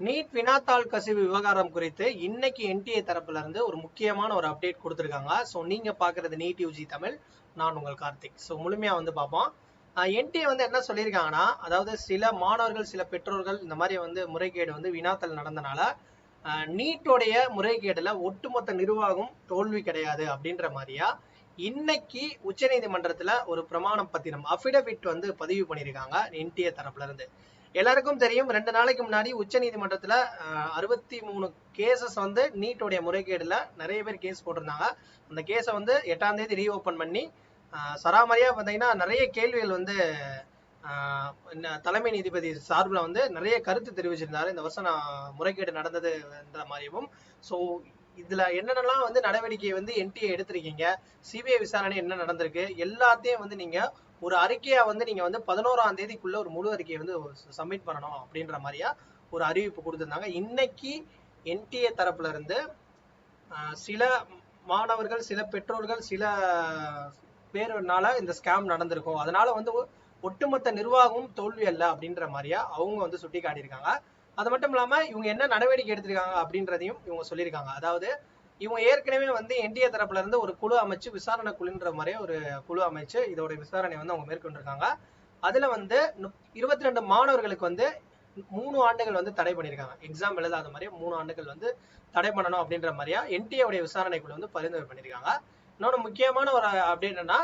NEET வினாத்தாள் கசிவு விவகாரம் குறித்து இன்னைக்கு என்டிஏ தரப்புல இருந்து ஒரு முக்கியமான ஒரு அப்டேட் கொடுத்துருக்காங்க. ஸோ நீங்க பாக்குறது நீட் யூஜி தமிழ் நான் உங்கள் கார்த்திக். ஸோ முழுமையா வந்து பார்ப்போம். என்டிஏ வந்து என்ன சொல்லியிருக்காங்கன்னா அதாவது சில மாணவர்கள் சில பெற்றோர்கள் இந்த மாதிரி வந்து முறைகேடு வந்து வினாத்தாள் நடந்தனால நீட்டோடைய முறைகேடுல ஒட்டுமொத்த நிர்வாகம் தோல்வி கிடையாது அப்படின்ற மாதிரியா இன்னைக்கு உச்ச நீதிமன்றத்துல ஒரு பிரமாண பத்திரம் அபிடவிட் வந்து பதிவு பண்ணியிருக்காங்க என்டிஏ தரப்புல இருந்து எல்லாருக்கும் தெரியும் ரெண்டு நாளைக்கு முன்னாடி உச்ச நீதிமன்றத்துல அறுபத்தி மூணு கேசஸ் வந்து நீட்டோடைய முறைகேடுல நிறைய பேர் கேஸ் போட்டிருந்தாங்க. அந்த கேஸை வந்து எட்டாம் தேதி ரீஓபன் பண்ணி சராமரியாக சராமரியா பார்த்தீங்கன்னா நிறைய கேள்விகள் வந்து ஆஹ் என்ன தலைமை நீதிபதி சார்பில் வந்து நிறைய கருத்து தெரிவிச்சிருந்தாரு. இந்த வருஷம் நான் முறைகேடு நடந்ததுன்ற மாதிரியும். ஸோ இதுல என்னென்னலாம் வந்து நடவடிக்கை வந்து என்டிஏ எடுத்திருக்கீங்க? சிபிஐ விசாரணை என்ன நடந்திருக்கு? எல்லாத்தையும் வந்து நீங்க ஒரு அறிக்கையை வந்து நீங்க வந்து பதினோராம் தேதிக்குள்ள ஒரு முழு அறிக்கையை வந்து சப்மிட் பண்ணணும் அப்படின்ற மாதிரியா ஒரு அறிவிப்பு கொடுத்துருந்தாங்க. இன்னைக்கு என்டிஏ தரப்புல இருந்து ஆஹ் சில மாணவர்கள் சில பெற்றோர்கள் சில பேருனால இந்த ஸ்கேம் நடந்திருக்கும். அதனால வந்து ஒட்டுமொத்த நிர்வாகமும் தோல்வி அல்ல அப்படின்ற மாதிரியா அவங்க வந்து சுட்டி காட்டியிருக்காங்க அது மட்டும் இல்லாம இவங்க என்ன நடவடிக்கை எடுத்திருக்காங்க அப்படின்றதையும் இவங்க சொல்லியிருக்காங்க. அதாவது இவங்க ஏற்கனவே வந்து என்டிஏ தரப்புல இருந்து ஒரு குழு அமைச்சு விசாரணை குழுன்ற மாதிரி ஒரு குழு அமைச்சு இதோட விசாரணை வந்து அவங்க மேற்கொண்டிருக்காங்க. அதுல வந்து இருபத்தி ரெண்டு மாணவர்களுக்கு வந்து மூணு ஆண்டுகள் வந்து தடை பண்ணியிருக்காங்க. எக்ஸாம் எழுதாத மாதிரியே மூணு ஆண்டுகள் வந்து தடை பண்ணணும் அப்படின்ற மாதிரியா என்டிஏவுடைய உடைய விசாரணை குழு வந்து பரிந்துரை பண்ணியிருக்காங்க. இன்னொன்று முக்கியமான ஒரு அப்டேட் என்னன்னா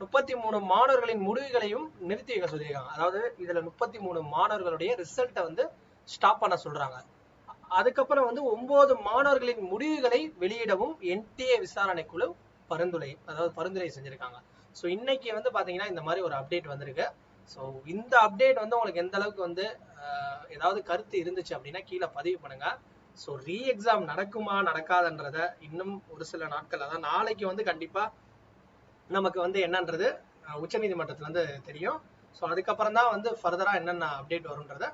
முப்பத்தி மூணு மாணவர்களின் முடிவுகளையும் நிறுத்தி வைக்க சொல்லியிருக்காங்க. அதாவது இதுல முப்பத்தி மூணு மாணவர்களுடைய ரிசல்ட்டை வந்து ஸ்டாப் பண்ண சொல்றாங்க. அதுக்கப்புறம் வந்து ஒன்பது மாணவர்களின் முடிவுகளை வெளியிடவும் என்டிஏ விசாரணை குழு பரிந்துரை அதாவது பரிந்துரை செஞ்சிருக்காங்க. ஸோ இன்னைக்கு வந்து பாத்தீங்கன்னா இந்த மாதிரி ஒரு அப்டேட் வந்திருக்கு. ஸோ இந்த அப்டேட் வந்து உங்களுக்கு எந்த அளவுக்கு வந்து ஏதாவது கருத்து இருந்துச்சு அப்படின்னா கீழே பதிவு பண்ணுங்க. ஸோ ரீ எக்ஸாம் நடக்குமா நடக்காதுன்றத இன்னும் ஒரு சில நாட்கள் அதான் நாளைக்கு வந்து கண்டிப்பா நமக்கு வந்து என்னன்றது உச்சநீதிமன்றத்துல வந்து தெரியும். ஸோ அதுக்கப்புறம் தான் வந்து ஃபர்தரா என்னென்ன அப்டேட் வரும்ன்றத